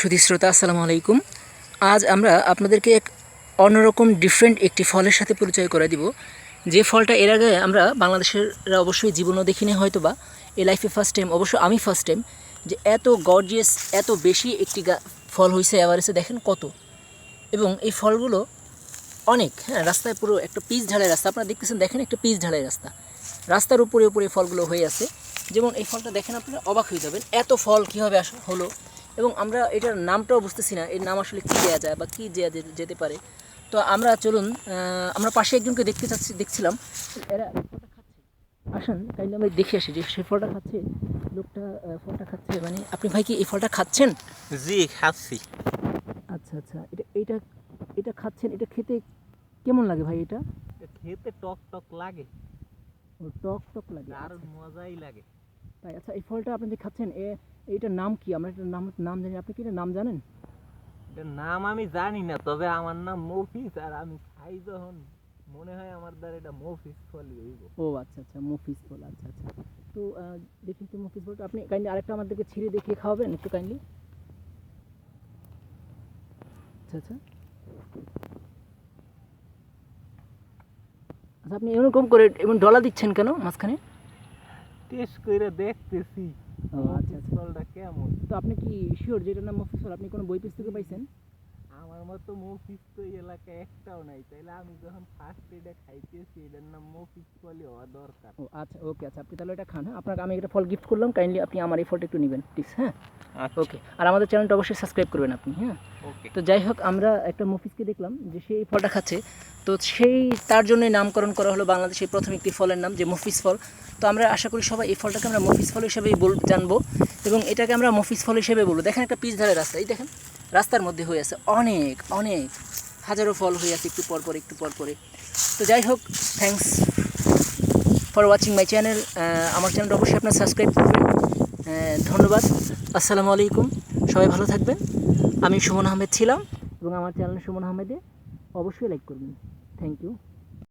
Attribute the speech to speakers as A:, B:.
A: সুধী শ্রোতা, আসসালামু আলাইকুম। আজ আমরা আপনাদেরকে এক অন্যরকম ডিফারেন্ট একটি ফলের সাথে পরিচয় করে দিব। যে ফলটা এর আগে আমরা বাংলাদেশের অবশ্যই জীবনও দেখিনি হয়তো বা এ লাইফে ফার্স্ট টাইম অবশ্য আমি ফার্স্ট টাইম যে এত গর্জিয়াস এত বেশি একটি ফল হয়েছে এভারেস্টে দেখেন কত। এবং এই ফলগুলো অনেক হ্যাঁ রাস্তায় পুরো একটা পিচ ঢালাই রাস্তা। আপনারা দেখতেছেন, দেখেন একটা পিচ ঢালাই রাস্তা। রাস্তার উপরে উপরে ফলগুলো হয়ে আছে। যেমন এই ফলটা দেখেন আপনারা, অবাক হয়ে যাবেন, এত ফল কীভাবে আস হলো? এবং আমরা এটার নামটাও বুঝতেছি না এর নাম আসলে কী দেওয়া যায় বা কী দেওয়া যেতে পারে। তো আমরা চলুন আমরা পাশে একজনকে দেখতে চাচ্ছি দেখছিলাম। এরা ফলটা খাচ্ছে। আসুন তাইলে আমরা দেখে আসি যে সে ফলটা খাচ্ছে লোকটা ফলটা খাচ্ছে মানে আপনি ভাই কি এই ফলটা খাচ্ছেন?
B: জি খাচ্ছি।
A: আচ্ছা আচ্ছা এটা এটা এটা খাচ্ছেন এটা খেতে কেমন লাগে ভাই এটা?
B: খেতে টক টক লাগে।
A: ও টক টক লাগে
B: আর মজাই লাগে।
A: তাই আচ্ছা এই ফলটা আপনি যে খাচ্ছেন এ এটার নাম কি? আমরা এটার নাম নাম জানি আপনি কি এটার নাম জানেন?
B: এটার নাম আমি জানি না তবে আমার নাম মফিস আর আমি খাই যখন মনে হয় আমার দ্বারা এটা মফিস হইব।
A: ও আচ্ছা আচ্ছা মফিস ফল আচ্ছা আচ্ছা। তো দেখি তো মফিস ফলটা। আপনি কাইন্ডলি আরেকটা আমাদেরকে ছিঁড়ে দেখিয়ে খাওয়াবেন একটু কাইন্ডলি আচ্ছা আচ্ছা। আচ্ছা আপনি এরকম করে এমন ডলা দিচ্ছেন কেন মাঝখানে?
B: টেস্ট করে দেখতেছি।
A: ও আচ্ছা আচ্ছা।
B: কেমন?
A: তো আপনি কি শিওর যেটার নাম মফিস ফল আপনি কোনো বই পুস্তকে পাইছেন?
B: আমার মতো মফিস তো এই এলাকায় একটাও নাই। তাইলে আমি যখন ফার্স্ট এটা খাইতেছি এটার নাম মফিস ফলই হওয়া দরকার।
A: ও আচ্ছা ওকে আচ্ছা আপনি তাহলে এটা খান হ্যাঁ? আপনাকে আমি একটা ফল গিফট করলাম কাইন্ডলি আপনি আমার এই ফলটা একটু নেবেন প্লিজ হ্যাঁ? ওকে আর আমাদের চ্যানেলটা অবশ্যই সাবস্ক্রাইব করবেন আপনি হ্যাঁ? তো যাই হোক আমরা একটা মফিসকে দেখলাম যে সে এই ফলটা খাচ্ছে। তো সেই তার জন্যই নামকরণ করা হলো বাংলাদেশের প্রথম একটি ফলের নাম যে মফিস ফল। তো আমরা আশা করি সবাই এই ফলটাকে আমরা মফিস ফল হিসেবেই বল জানব এবং এটাকে আমরা মফিস ফল হিসেবে বলব। দেখেন একটা পিচ ধারে রাস্তা, এই দেখেন, রাস্তার মধ্যে হয়ে আছে অনেক অনেক, হাজারো ফল হয়ে আছে একটু পর পর একটু পর পরে তো যাই হোক thanks for watching my channel আমার চ্যানেলটা অবশ্যই আপনার সাবস্ক্রাইব করবেন ধন্যবাদ, আসসালামু আলাইকুম, সবাই ভালো থাকবেন। আমি সুমন আহমেদ ছিলাম এবং আমার চ্যানেল সুমন আহমেদে অবশ্যই লাইক করবেন। Thank you